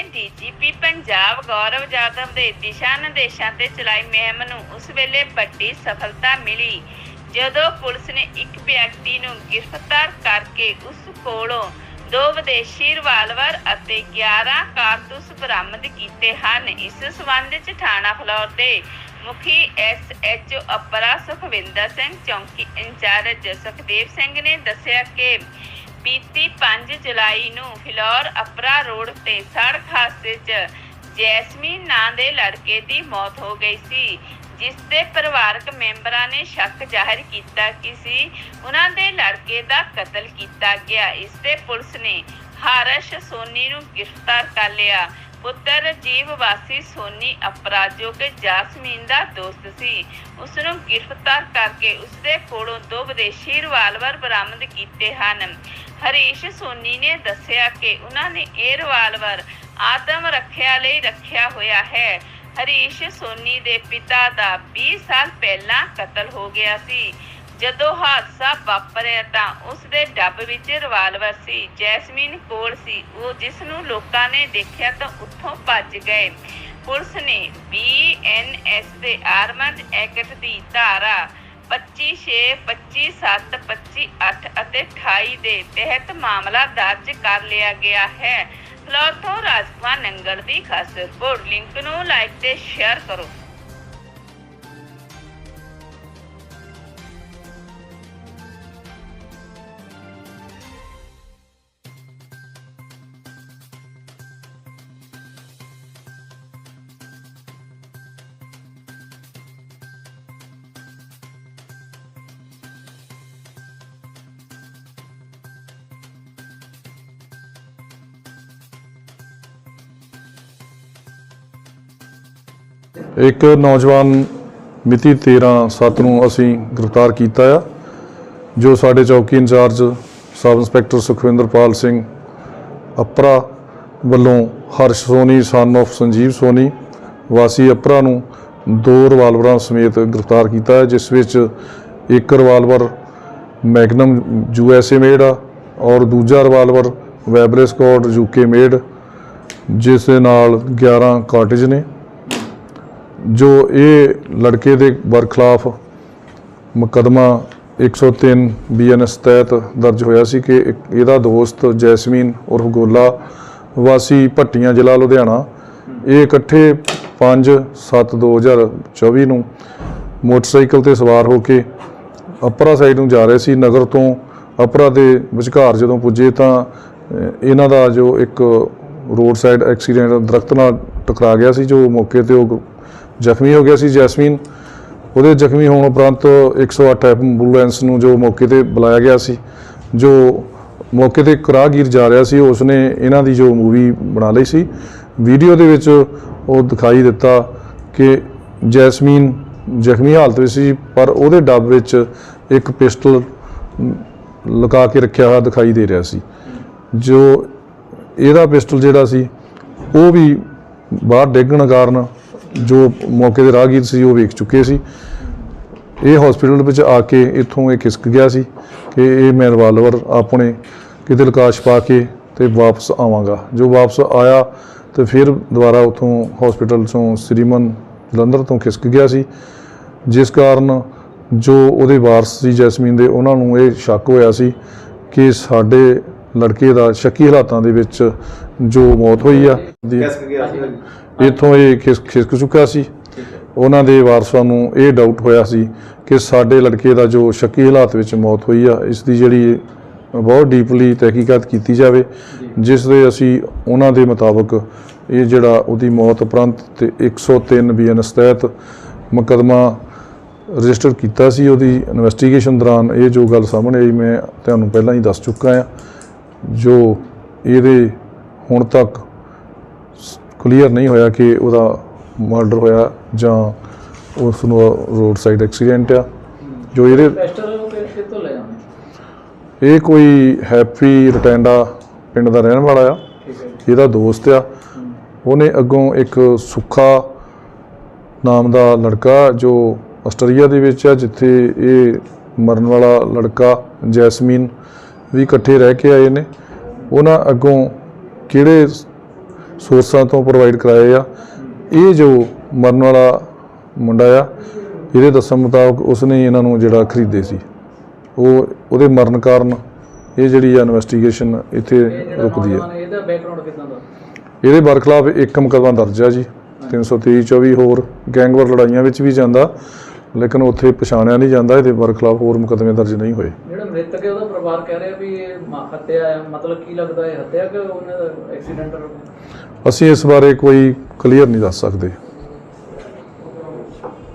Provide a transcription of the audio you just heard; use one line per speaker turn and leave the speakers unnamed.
ਨੇ ਡੀਜੀਪੀ ਪੰਜਾਬ ਗੌਰਵ ਜਾਦਵ ਦੇ ਦਿਸ਼ਾ ਨਿਰਦੇਸ਼ਾਂ ਤੇ ਚਲਾਈ ਮੁਹਿੰਮ ਨੂੰ ਉਸ ਵੇਲੇ ਵੱਡੀ ਸਫਲਤਾ ਮਿਲੀ, ਜਦੋਂ ਪੁਲਿਸ ਨੇ ਇੱਕ ਵਿਅਕਤੀ ਨੂੰ ਗ੍ਰਿਫਤਾਰ ਕਰਕੇ ਉਸ ਕੋਲੋਂ ਦੋ ਵਿਦੇਸ਼ੀ ਰਿਵਾਲਵਰ ਅਤੇ 11 ਕਾਰਤੂਸ ਬਰਾਮਦ ਕੀਤੇ ਹਨ। ਇਸ ਸਬੰਧ ਵਿੱਚ ਥਾਣਾ ਫਲੌਰ ਦੇ ਮੁਖੀ ਐਸ ਐਚ ਅਪਰਾ ਸੁਖਵਿੰਦਰ ਸਿੰਘ, ਚੌਂਕੀ ਇੰਚਾਰਜ ਸੁਖਦੇਵ ਸਿੰਘ ਨੇ ਦੱਸਿਆ ਕਿ ਬੀਤੀ 5 ਜੁਲਾਈ ਨੂੰ ਫਿਲੌਰ ਅਪਰਾ ਰੋਡ ਤੇ ਸੜਕ ਹਾਦਸੇ 'ਚ ਜੈਸਮੀਨ ਨਾਂ ਦੇ ਲੜਕੇ ਦੀ ਮੌਤ ਹੋ ਗਈ ਸੀ, ਜਿਸ ਦੇ ਪਰਿਵਾਰਕ ਮੈਂਬਰਾਂ ਨੇ ਸ਼ੱਕ ਜ਼ਾਹਿਰ ਕੀਤਾ ਕਿ ਸੀ, ਉਹਨਾਂ ਦੇ ਲੜਕੇ ਦਾ ਕਤਲ ਕੀਤਾ ਗਿਆ। ਇਸ ਤੇ ਪੁਲਿਸ ਨੇ ਹਾਰਸ਼ ਸੋਨੀ ਨੂੰ ਗ੍ਰਿਫਤਾਰ ਕਰ ਲਿਆ। ਪੁੱਤਰ ਰਜੀਵ ਵਾਸੀ ਸੋਨੀ ਅਪਰਾ ਜੋ ਕਿ ਜਾਸਮੀਨ ਦਾ ਦੋਸਤ ਸੀ। ਉਸ ਨੂੰ ਗ੍ਰਿਫਤਾਰ ਕਰਕੇ ਉਸ ਦੇ ਕੋਲੋਂ ਦੋ ਵਿਦੇਸ਼ੀ ਰਿਵਾਲਵਰ ਬਰਾਮਦ ਕੀਤੇ ਹਨ। ਹਰੀਸ਼ ਸੋਨੀ ਨੇ ਦੱਸਿਆ ਕਿ ਉਹਨਾਂ ਨੇ ਇਹ ਰਿਵਾਲਵਰ ਆਤਮ ਰੱਖਿਆ ਲਈ ਰੱਖਿਆ ਹੋਇਆ ਹੈ। ਹਰੀਸ਼ ਸੋਨੀ ਦੇ ਪਿਤਾ ਦਾ 20 ਸਾਲ ਪਹਿਲਾਂ ਕਤਲ ਹੋ ਗਿਆ ਸੀ। ਜਦੋਂ ਹਾਦਸਾ ਵਾਪਰਿਆ ਤਾਂ ਉਸ ਦੇ ਡੱਬ ਵਿੱਚ ਰਿਵਾਲਵਰ ਸੀ, ਜੈਸਮੀਨ ਕੋਲ ਸੀ। ਉਹ ਜਿਸ ਨੂੰ ਲੋਕਾਂ ਨੇ ਦੇਖਿਆ ਤਾਂ ਉੱਥੋਂ ਭੱਜ ਗਏ। ਪੁਲਿਸ ਨੇ ਬੀਐਨਐਸ ਦੇ ਆਰਮਡ ਐਕਟ ਦੀ ਧਾਰਾ 25 6 25 7 25 8 ਅਤੇ 28 ਦੇ ਤਹਿਤ ਮਾਮਲਾ ਦਰਜ ਕਰ ਲਿਆ ਗਿਆ ਹੈ। ਫਲੋਰ ਰਾਜਕੁਮਾਰ ਨੰਗਲ ਦੀ ਖਾਸ ਰਿਪੋਰਟ। ਲਿੰਕ ਨੂੰ ਲਾਈਕ ਤੇ ਸ਼ੇਅਰ ਕਰੋ।
ਇੱਕ ਨੌਜਵਾਨ ਮਿਤੀ 13/7 ਨੂੰ ਅਸੀਂ ਗ੍ਰਿਫਤਾਰ ਕੀਤਾ ਆ, ਜੋ ਸਾਡੇ ਚੌਕੀ incharge sub inspector Sukhwinderpal Singh Apra ਵੱਲੋਂ ਹਰਸ਼ ਸੋਨੀ ਸਨ of ਸੰਜੀਵ ਸੋਨੀ, ਵਾਸੀ ਅਪਰਾ ਨੂੰ ਦੋ ਰਿਵਾਲਵਰਾਂ ਸਮੇਤ ਗ੍ਰਿਫਤਾਰ ਕੀਤਾ ਹੈ, ਜਿਸ ਵਿੱਚ ਇੱਕ ਰਿਵਾਲਵਰ ਮੈਗਨਮ ਯੂਐਸਏ ਮੇਡ ਆ ਔਰ ਦੂਜਾ revolver Webley Scott UK made ਜਿਸ ਦੇ ਨਾਲ 11 ਕਾਰਟੇਜ ਨੇ। ਜੋ ਇਹ ਲੜਕੇ ਦੇ ਬਰਖਲਾਫ ਮੁਕਦਮਾ 103 ਬੀਐਨਐਸ ਤਹਿਤ ਦਰਜ ਹੋਇਆ ਸੀ ਕਿ ਇੱਕ ਇਹਦਾ ਦੋਸਤ ਜੈਸਮੀਨ ਉਰਫ ਗੋਲਾ ਵਾਸੀ ਭੱਟੀਆਂ ਜ਼ਿਲ੍ਹਾ ਲੁਧਿਆਣਾ, ਇਹ ਇਕੱਠੇ 5 7 2024 ਨੂੰ ਮੋਟਰਸਾਈਕਲ ਤੇ ਸਵਾਰ ਹੋ ਕੇ ਅਪਰਾ ਸਾਈਡ ਨੂੰ ਜਾ ਰਹੇ ਸੀ। ਨਗਰ ਤੋਂ ਅਪਰਾ ਦੇ ਵਿਚਕਾਰ ਜਦੋਂ ਪੁੱਜੇ ਤਾਂ ਇਹਨਾਂ ਦਾ ਜੋ ਇੱਕ ਰੋਡ ਸਾਈਡ ਐਕਸੀਡੈਂਟ ਦਰਖਤ ਨਾਲ ਟਕਰਾ ਗਿਆ ਸੀ, ਜੋ ਮੌਕੇ ਤੇ ਉਹ ਜ਼ਖਮੀ ਹੋ ਗਿਆ ਸੀ ਜੈਸਮੀਨ। ਉਹਦੇ ਜ਼ਖਮੀ ਹੋਣ ਉਪਰੰਤ 108 ਐਂਬੂਲੈਂਸ ਨੂੰ ਜੋ ਮੌਕੇ ਤੇ ਬੁਲਾਇਆ ਗਿਆ ਸੀ, ਜੋ ਮੌਕੇ ਤੇ ਇੱਕ ਜਾ ਰਿਹਾ ਸੀ, ਉਸਨੇ ਇਹਨਾਂ ਦੀ ਜੋ ਮੂਵੀ ਬਣਾ ਲਈ ਸੀ। ਵੀਡੀਓ ਦੇ ਵਿੱਚ ਉਹ ਦਿਖਾਈ ਦਿੱਤਾ ਕਿ ਜੈਸਮੀਨ ਜ਼ਖਮੀ ਹਾਲਤ ਵਿੱਚ ਸੀ, ਪਰ ਉਹਦੇ ਡੱਬ ਵਿੱਚ ਇੱਕ ਪਿਸਟਲ ਲਗਾ ਕੇ ਰੱਖਿਆ ਹੋਇਆ ਦਿਖਾਈ ਦੇ ਰਿਹਾ ਸੀ। ਜੋ ਇਹਦਾ ਪਿਸਟਲ ਜਿਹੜਾ ਸੀ, ਉਹ ਵੀ ਬਾਹਰ ਡੇਗਣ ਕਾਰਨ ਜੋ ਮੌਕੇ ਦੇ ਰਾਹਗੀਰ ਸੀ, ਉਹ ਵੇਖ ਚੁੱਕੇ ਸੀ। ਇਹ ਹਸਪੀਟਲ ਵਿੱਚ ਆ ਕੇ ਇੱਥੋਂ ਇਹ ਖਿਸਕ ਗਿਆ ਸੀ ਕਿ ਇਹ ਮੈਂ ਰਿਵਾਲਵਰ ਆਪਣੇ ਕਿਤੇ ਲਕਾਸ਼ ਪਾ ਕੇ ਤੇ ਵਾਪਸ ਆਵਾਂਗਾ। ਜੋ ਵਾਪਸ ਆਇਆ ਤੇ ਫਿਰ ਦੁਬਾਰਾ ਉਥੋਂ ਹਸਪੀਟਲ ਤੋਂ ਸ੍ਰੀਮਨ ਜਲੰਧਰ ਤੋਂ ਖਿਸਕ ਗਿਆ ਸੀ। ਜਿਸ ਕਾਰਨ ਜੋ ਉਹਦੇ ਵਾਰਸ ਸੀ ਜੈਸਮੀਨ ਦੇ, ਉਹਨਾਂ ਨੂੰ ਇਹ ਸ਼ੱਕ ਹੋਇਆ ਸੀ ਕਿ ਸਾਡੇ ਲੜਕੇ ਦਾ ਸ਼ੱਕੀ ਹਾਲਾਤਾਂ ਦੇ ਵਿੱਚ ਜੋ ਮੌਤ ਹੋਈ ਆ ਇੱਥੋਂ ਇਹ ਖਿਸ ਖਿਸਕ ਚੁੱਕਾ ਸੀ। ਉਹਨਾਂ ਦੇ ਵਾਰਸਾਂ ਨੂੰ ਇਹ ਡਾਊਟ ਹੋਇਆ ਸੀ ਕਿ ਸਾਡੇ ਲੜਕੇ ਦਾ ਜੋ ਸ਼ੱਕੀ ਹਾਲਾਤ ਵਿੱਚ ਮੌਤ ਹੋਈ ਆ ਇਸ ਦੀ ਜਿਹੜੀ ਬਹੁਤ ਡੀਪਲੀ ਤਹਿਕੀਕਾਤ ਕੀਤੀ ਜਾਵੇ ਜਿਸ ਦੇ ਅਸੀਂ ਉਹਨਾਂ ਦੇ ਮੁਤਾਬਕ ਇਹ ਜਿਹੜਾ ਉਹਦੀ ਮੌਤ ਉਪਰੰਤ ਤੇ 103 ਬੀਐਨਐਸ ਤਹਿਤ ਮੁਕੱਦਮਾ ਰਜਿਸਟਰ ਕੀਤਾ ਸੀ ਉਹਦੀ ਇਨਵੈਸਟੀਗੇਸ਼ਨ ਦੌਰਾਨ ਇਹ ਜੋ ਗੱਲ ਸਾਹਮਣੇ ਆਈ ਮੈਂ ਤੁਹਾਨੂੰ ਪਹਿਲਾਂ ਹੀ ਦੱਸ ਚੁੱਕਾ ਆ ਜੋ ਇਹਦੇ ਹੁਣ ਤੱਕ ਕਲੀਅਰ ਨਹੀਂ ਹੋਇਆ ਕਿ ਉਹਦਾ ਮਰਡਰ ਹੋਇਆ ਜਾਂ ਉਸ ਨੂੰ ਰੋਡ ਸਾਈਡ ਐਕਸੀਡੈਂਟ ਆ ਜੋ ਇਹਦੇ ਇਹ ਕੋਈ ਹੈਪੀ ਰਟੈਂਡਾ ਪਿੰਡ ਦਾ ਰਹਿਣ ਵਾਲਾ ਆ। ਇਹਦਾ ਦੋਸਤ ਆ ਉਹਨੇ ਅੱਗੋਂ ਇੱਕ ਸੁੱਖਾ ਨਾਮ ਦਾ ਲੜਕਾ ਜੋ ਆਸਟਰੀਆ ਦੇ ਵਿੱਚ ਆ ਜਿੱਥੇ ਇਹ ਮਰਨ ਵਾਲਾ ਲੜਕਾ ਜੈਸਮੀਨ ਵੀ ਇਕੱਠੇ ਰਹਿ ਕੇ ਆਏ ਨੇ। ਉਹਨਾਂ ਅੱਗੋਂ ਕਿਹੜੇ ਸੋਰਸਾਂ ਤੋਂ ਪ੍ਰੋਵਾਈਡ ਕਰਾਏ ਆ। ਇਹ ਜੋ ਮਰਨ ਵਾਲਾ ਮੁੰਡਾ ਆ ਇਹਦੇ ਦੱਸਣ ਮੁਤਾਬਕ ਉਸਨੇ ਹੀ ਇਹਨਾਂ ਨੂੰ ਜਿਹੜਾ ਖਰੀਦੇ ਸੀ। ਉਹ ਉਹਦੇ ਮਰਨ ਕਾਰਨ ਇਹ ਜਿਹੜੀ ਆ ਇਨਵੈਸਟੀਗੇਸ਼ਨ ਇੱਥੇ ਰੁਕਦੀ ਹੈ
ਹੈ, ਇਹਦਾ ਬੈਕਗ੍ਰਾਉਂਡ ਕਿਦਾਂ ਦਾ
ਇਹਦੇ ਬਰਖਲਾਫ ਇੱਕ ਮੁਕੱਦਮਾ ਦਰਜ ਆ ਜੀ। 323 24 ਹੋਰ ਗੈਂਗਵਾਰ ਲੜਾਈਆਂ ਵਿੱਚ ਵੀ ਜਾਂਦਾ। ਲੇਕਿਨ ਉੱਥੇ ਪਛਾਣਿਆ ਨਹੀਂ ਜਾਂਦਾ ਇਹਦੇ ਬਰਖਲਾਫ ਹੋਰ ਮੁਕੱਦਮੇ ਦਰਜ ਨਹੀਂ ਹੋਏ।
ਜਿਹੜਾ ਮ੍ਰਿਤਕ ਹੈ ਉਹਦਾ ਪਰਿਵਾਰ ਕਹਿ ਰਿਹਾ ਵੀ ਇਹ ਹੱਤਿਆ ਹੈ। ਮਤਲਬ ਕੀ ਲੱਗਦਾ ਹੈ ਹੱਤਿਆ ਕਿ ਉਹਨਾਂ ਦਾ ਐਕਸੀਡੈਂਟ
ਅਸੀਂ ਇਸ ਬਾਰੇ ਕੋਈ ਕਲੀਅਰ ਨਹੀਂ ਦੱਸ ਸਕਦੇ।